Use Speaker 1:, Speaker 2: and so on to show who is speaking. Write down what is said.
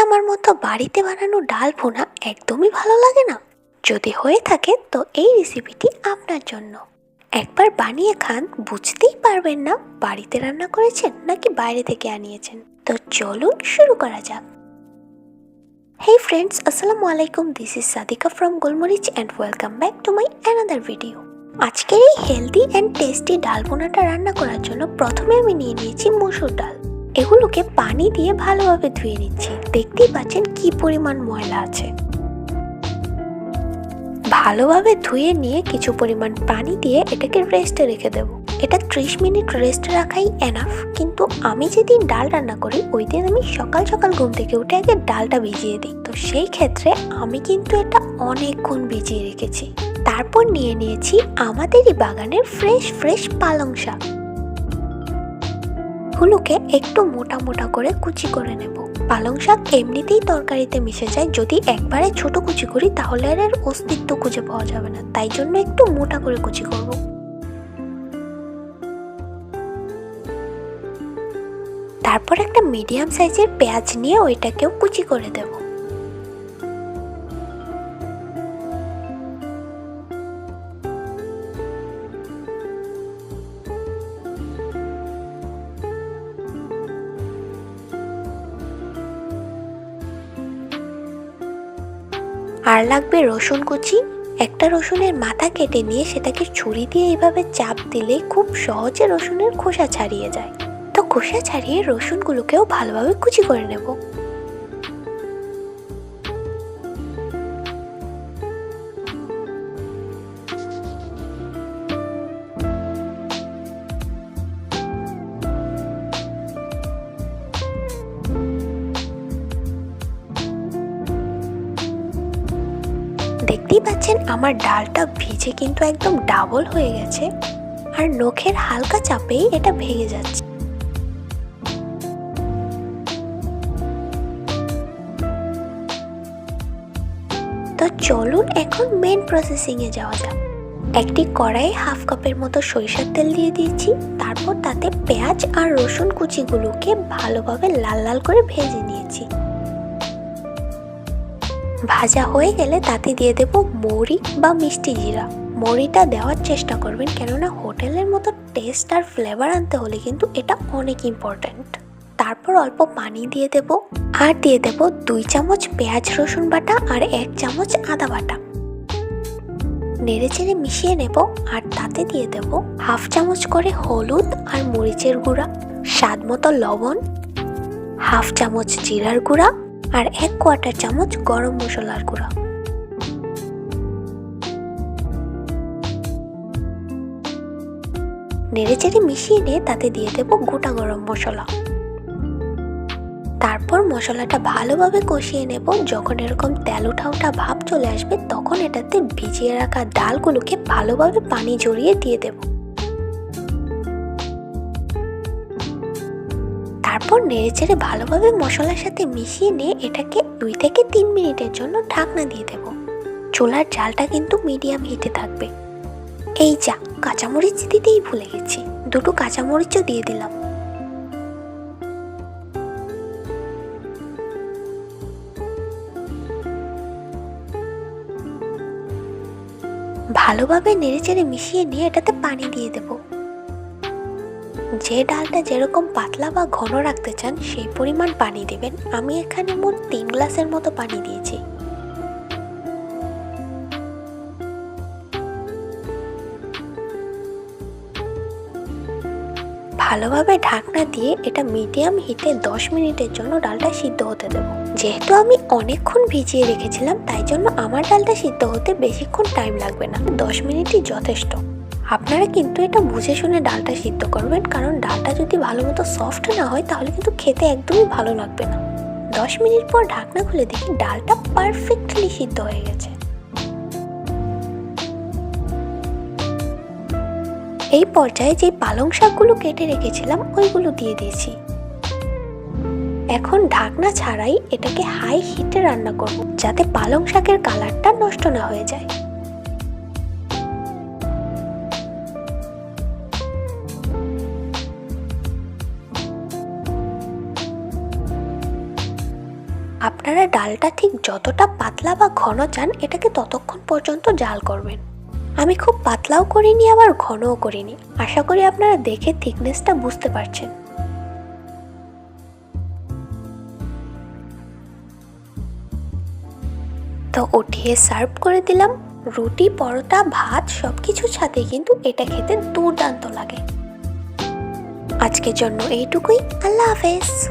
Speaker 1: আমার মতো বাড়িতে বানানো ডাল ভুনা একদমই ভালো লাগে না। যদি হয়ে থাকে, তো এই রেসিপিটি আপনার জন্য। একবার বানিয়ে খান, বুঝতেই পারবেন না বাড়িতে রান্না করেছেন নাকি বাইরে থেকে আনিয়েছেন। তো চলুন শুরু করা যাক। হেই ফ্রেন্ডস আসসালামু আলাইকুম। This is Sadika from Golmorich and welcome back to my another video আজকের এই হেলদি অ্যান্ড টেস্টি ডাল বোনাটা রান্না করার জন্য প্রথমে আমি নিয়ে নিয়েছি মসুর ডাল। এগুলোকে পানি দিয়ে ভালোভাবে ধুয়ে নিচ্ছি। দেখতেই পাচ্ছেন কি পরিমাণ ময়লা আছে। ভালোভাবে ধুয়ে নিয়ে কিছু পরিমাণ পানি দিয়ে এটাকে রেস্টে রেখে দেব। এটা ত্রিশ মিনিট রেস্টে রাখাই এনাফ কিন্তু আমি যেদিন ডাল রান্না করি, ওই দিন আমি সকাল সকাল ঘুম থেকে উঠে আগে ডালটা ভিজিয়ে দিই। তো সেই ক্ষেত্রে আমি কিন্তু এটা অনেকক্ষণ ভিজিয়ে রেখেছি। তারপর নিয়ে নিয়েছি আমাদেরই বাগানের ফ্রেশ ফ্রেশ পালং শাক। গুলোকে একটু মোটা মোটা করে কুচি করে নেব। পালং শাক এমনিতেই তরকারিতে মিশে যায়। যদি একবারে ছোট কুচি করি, তাহলে আর এর অস্তিত্ব খুঁজে পাওয়া যাবে না। তাই জন্য একটু মোটা করে কুচি করব। তারপর একটা মিডিয়াম সাইজের পেঁয়াজ নিয়ে ওইটাকেও কুচি করে দেব। আর লাগবে রসুন কুচি। একটা রসুনের মাথা কেটে নিয়ে সেটাকে ছুরি দিয়ে এইভাবে চাপ দিলে খুব সহজে রসুনের খোসা ছাড়িয়ে যায়। তো খোসা ছাড়িয়ে রসুনগুলোকেও ভালোভাবে কুচি করে নেব। দেখতেই পাচ্ছেন আমার ডালটা ভিজে কিন্তু একদম ডাবল হয়ে গেছে। আর নখের হালকা চাপেই এটা ভেঙে যাচ্ছে। তো চলুন এখন মেন প্রসেসিং এ যাওয়া যাক। একটি কড়াইয়ে হাফ কাপের মতো সরিষার তেল দিয়ে দিয়েছি। তারপর তাতে পেঁয়াজ আর রসুন কুচিগুলোকে ভালোভাবে লাল লাল করে ভেজে নিয়েছি। ভাজা হয়ে গেলে তাতে দিয়ে দেব মৌরি বা মিষ্টি জিরা। মৌরিটা দেওয়ার চেষ্টা করবেন, কেননা হোটেলের মতো টেস্ট আর ফ্লেভার আনতে হলে কিন্তু এটা অনেক ইম্পর্ট্যান্ট তারপর অল্প পানি দিয়ে দেব আর দিয়ে দেব দুই চামচ পেঁয়াজ, রসুন বাটা আর এক চামচ আদা বাটা। নেড়ে চেড়ে মিশিয়ে নেব আর তাতে দিয়ে দেব হাফ চামচ করে হলুদ আর মরিচের গুঁড়া, স্বাদ মতো লবণ, হাফ চামচ জিরার গুঁড়া আর এক কোয়ার্টার চামচ গরম মশলার গুঁড়া। নেড়েচেড়ে মিশিয়ে নিয়ে তাতে দিয়ে দেব গোটা গরম মশলা। তারপর মশলাটা ভালোভাবে কষিয়ে নেব। যখন এরকম তেল উঠা উঠা ভাব চলে আসবে, তখন এটাতে ভিজিয়ে রাখা ডালগুলোকে ভালোভাবে পানি জড়িয়ে দিয়ে দেব। তারপর নেড়ে নেড়েচেড়ে ভালোভাবে মশলার সাথে মিশিয়ে নিয়ে এটাকে দুই থেকে তিন মিনিটের জন্য ঢাকনা দিয়ে দেব। চুলার জালটা কিন্তু মিডিয়াম হিটে থাকবে। এই যা, কাঁচামরিচ দিতেই ভুলে গেছি। দুটো কাঁচামরিচও দিয়ে দিলাম। ভালোভাবে নেড়েচেড়ে মিশিয়ে নিয়ে এটাতে পানি দিয়ে দেব। যে ডালটা যেরকম পাতলা বা ঘন রাখতে চান, সেই পরিমাণ পানি দেবেন। আমি এখানে মোট তিন গ্লাসের মতো পানি দিয়েছি। ভালোভাবে ঢাকনা দিয়ে এটা মিডিয়াম হিটে দশ মিনিটের জন্য ডালটা সিদ্ধ হতে দেবো। যেহেতু আমি অনেকক্ষণ ভিজিয়ে রেখেছিলাম, তাই জন্য আমার ডালটা সিদ্ধ হতে বেশিক্ষণ টাইম লাগবে না। দশ মিনিটই যথেষ্ট। আপনারা কিন্তু এটা বুঝে শুনে ডালটা সিদ্ধ করবেন, কারণ ডালটা যদি ভালো মতো সফট না হয়, তাহলে কিন্তু খেতে একদমই ভালো লাগবে না। দশ মিনিট পর ঢাকনা খুলে দেখি ডালটা পারফেক্টলি সিদ্ধ হয়ে গেছে। এই পর্যায়ে যে পালং শাকগুলো কেটে রেখেছিলাম, ওইগুলো দিয়ে দিয়েছি। এখন ঢাকনা ছাড়াই এটাকে হাই হিটে রান্না করব, যাতে পালং শাকের কালারটা নষ্ট না হয়ে যায়। আপনারা ডালটা ঠিক যতটা পাতলা বা ঘন চান, এটাকে ততক্ষণ পর্যন্ত জাল করবেন। আমি খুব পাতলাও করিনি, আবার ঘনও করিনি। আশা করি আপনারা দেখে থিকনেসটা বুঝতে পারছেন। তো উঠিয়ে সার্ভ করে দিলাম। রুটি, পরোটা, ভাত সব কিছুর সাথে কিন্তু এটা খেতে দুর্দান্ত লাগে। আজকের জন্য এইটুকুই। আল্লাহ হাফেজ।